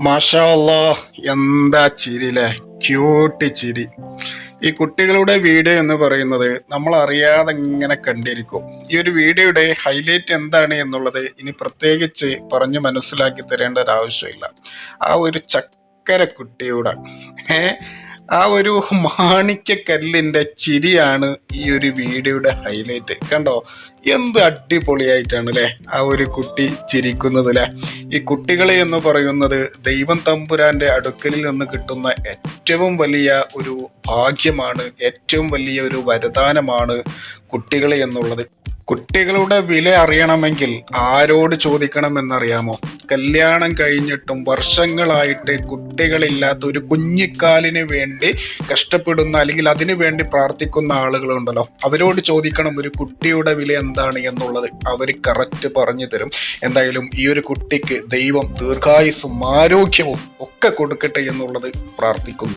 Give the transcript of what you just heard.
മാഷാ അല്ലാ എന്താ ചിരിലെ? ക്യൂട്ട് ചിരി. ഈ കുട്ടികളുടെ വീഡിയോ എന്ന് പറയുന്നത് നമ്മൾ അറിയാതെ ഇങ്ങനെ കണ്ടിരിക്കും. ഈ ഒരു വീഡിയോയുടെ ഹൈലൈറ്റ് എന്താണ് എന്നുള്ളത് ഇനി പ്രത്യേകിച്ച് പറഞ്ഞു മനസ്സിലാക്കി തരേണ്ട ഒരു ആവശ്യമില്ല ആ ഒരു ചക്കര കുട്ടിയുടെ ആ ഒരു മാണിക്യക്കല്ലിന്റെ ചിരിയാണ് ഈ ഒരു വീഡിയോയുടെ ഹൈലൈറ്റ് കണ്ടോ? എന്ത് അടിപൊളിയായിട്ടാണ് അല്ലെ ആ ഒരു കുട്ടി ചിരിക്കുന്നത് അല്ലെ ഈ കുട്ടികളെ എന്ന് പറയുന്നത് ദൈവം തമ്പുരാന്റെ അടുക്കലിൽ നിന്ന് കിട്ടുന്ന ഏറ്റവും വലിയ ഒരു ഭാഗ്യമാണ് ഏറ്റവും വലിയ ഒരു വരദാനമാണ് കുട്ടികളെ എന്നുള്ളത്. കുട്ടികളുടെ വില അറിയണമെങ്കിൽ ആരോട് ചോദിക്കണമെന്നറിയാമോ? കല്യാണം കഴിഞ്ഞിട്ടും വർഷങ്ങളായിട്ട് കുട്ടികളില്ലാത്ത ഒരു കുഞ്ഞിക്കാലിന് വേണ്ടി കഷ്ടപ്പെടുന്ന അല്ലെങ്കിൽ അതിനു വേണ്ടി പ്രാർത്ഥിക്കുന്ന ആളുകളുണ്ടല്ലോ. അവരോട് ചോദിക്കണം ഒരു കുട്ടിയുടെ വില എന്താണ് എന്നുള്ളത്? അവർ കറക്റ്റ് പറഞ്ഞു തരും. എന്തായാലും ഈ ഒരു കുട്ടിക്ക് ദൈവം ദീർഘായുസ്സും ആരോഗ്യവും ഒക്കെ കൊടുക്കട്ടെ എന്നുള്ളത് പ്രാർത്ഥിക്കുന്നു.